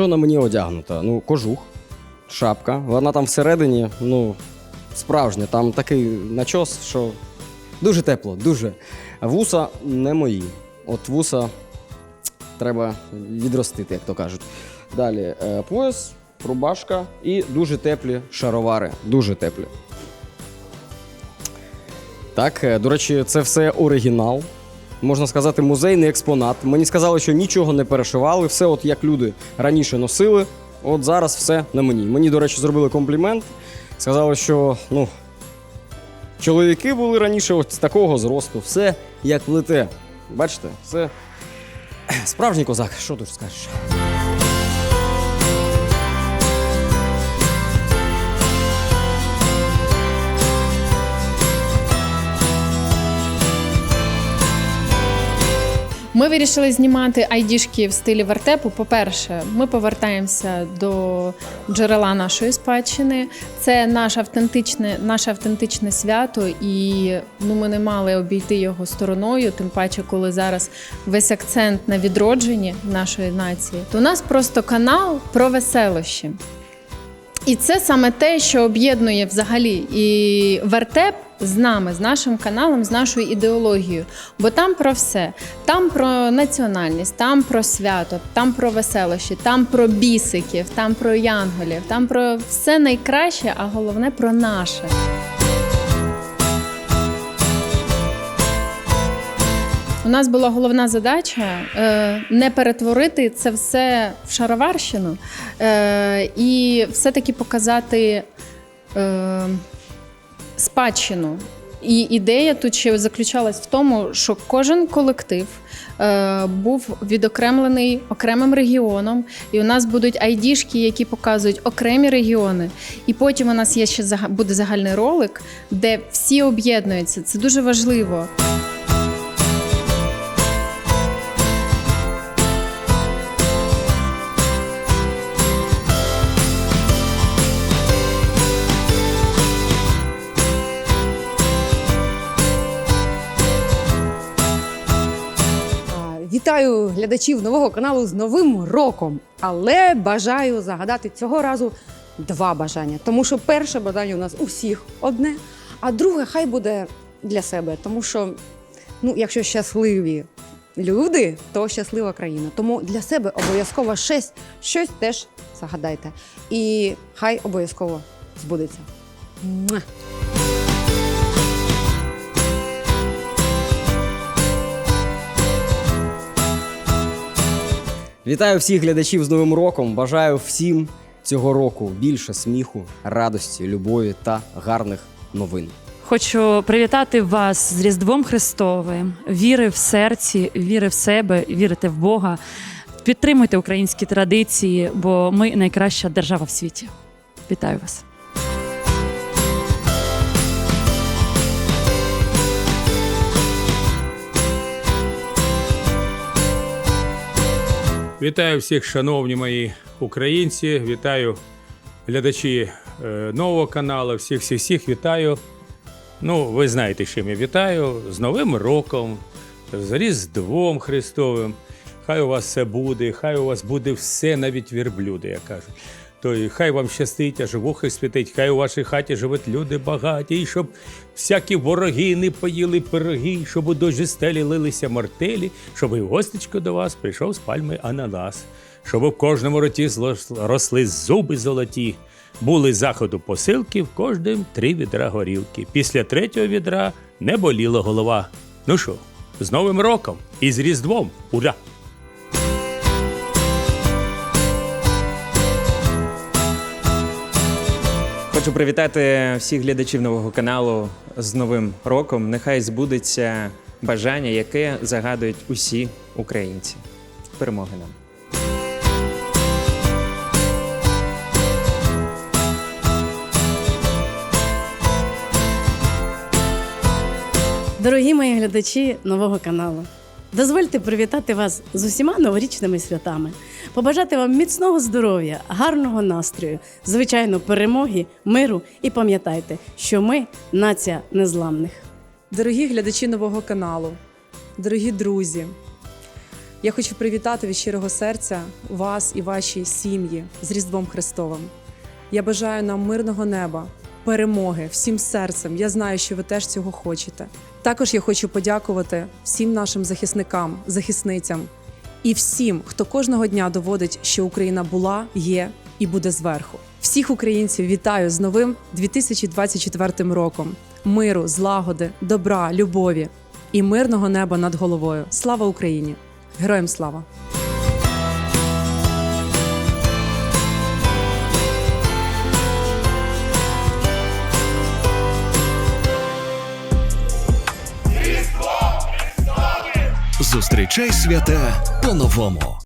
що на мені одягнуто? Ну, кожух, шапка. Вона там всередині, ну, справжня, там такий начос, що дуже тепло, дуже. Вуса не мої. От вуса треба відростити, як то кажуть. Далі е, пояс, рубашка і дуже теплі шаровари. Дуже теплі. Так, е, до речі, це все оригінал. Можна сказати, музейний експонат. Мені сказали, що нічого не перешивали, все, от як люди раніше носили. От зараз все на мені. Мені, до речі, зробили комплімент. Сказали, що ну, чоловіки були раніше ось такого зросту, все як плите. Бачите, це справжній козак. Що тут скажеш? Ми вирішили знімати айдішки в стилі вертепу. По-перше, ми повертаємося до джерела нашої спадщини. Це наше автентичне, наше автентичне свято, і ну, ми не мали обійти його стороною, тим паче, коли зараз весь акцент на відродженні нашої нації. То у нас просто канал про веселощі. І це саме те, що об'єднує взагалі і вертеп з нами, з нашим каналом, з нашою ідеологією. Бо там про все. Там про національність, там про свято, там про веселощі, там про бісиків, там про янголів, там про все найкраще, а головне про наше. Нас була головна задача е, не перетворити це все в шароварщину е, і все-таки показати е, спадщину. І ідея тут ще заключалась в тому, що кожен колектив е, був відокремлений окремим регіоном, і у нас будуть айдішки, які показують окремі регіони. І потім у нас є ще буде загальний ролик, де всі об'єднуються. Це дуже важливо. Вітаю глядачів нового каналу з Новим роком. Але бажаю загадати цього разу два бажання. Тому що перше бажання у нас усіх одне, а друге хай буде для себе. Тому що, ну, якщо щасливі люди, то щаслива країна. Тому для себе обов'язково щось, щось теж загадайте. І хай обов'язково збудеться. Вітаю всіх глядачів з Новим роком. Бажаю всім цього року більше сміху, радості, любові та гарних новин. Хочу привітати вас з Різдвом Христовим. Віри в серці, віри в себе, вірите в Бога. Підтримуйте українські традиції, бо ми найкраща держава в світі. Вітаю вас. Вітаю всіх, шановні мої українці. Вітаю глядачі е, нового каналу. Всіх, всіх, всіх вітаю. Ну, ви знаєте, чим я вітаю. З Новим роком, з Різдвом Христовим. Хай у вас все буде, хай у вас буде все, навіть верблюди, як кажуть. То і хай вам щастить, аж вухи світить, хай у вашій хаті живуть люди багаті, і щоб всякі вороги не поїли пироги, щоб у дожі стелі лилися мартелі, щоб і гостечко до вас прийшов з пальми ананас, щоб у кожному роті росли зуби золоті, були заходу посилки, в кожним три відра горілки. Після третього відра не боліла голова. Ну що, з Новим роком і з Різдвом! Ура! Хочу привітати всіх глядачів нового каналу з Новим роком. Нехай збудеться бажання, яке загадують усі українці. Перемоги нам! Дорогі мої глядачі нового каналу, дозвольте привітати вас з усіма новорічними святами, побажати вам міцного здоров'я, гарного настрою, звичайно, перемоги, миру і пам'ятайте, що ми нація незламних. Дорогі глядачі нового каналу, дорогі друзі, Я хочу привітати від щирого серця вас і ваші сім'ї з Різдвом Христовим. Я бажаю нам мирного неба, перемоги всім серцем. Я знаю, що ви теж цього хочете. Також я хочу подякувати всім нашим захисникам, захисницям і всім, хто кожного дня доводить, що Україна була, є і буде зверху. Всіх українців вітаю з новим 2024 роком. Миру, злагоди, добра, любові і мирного неба над головою. Слава Україні! Героям слава! Зустрічай свята по-новому.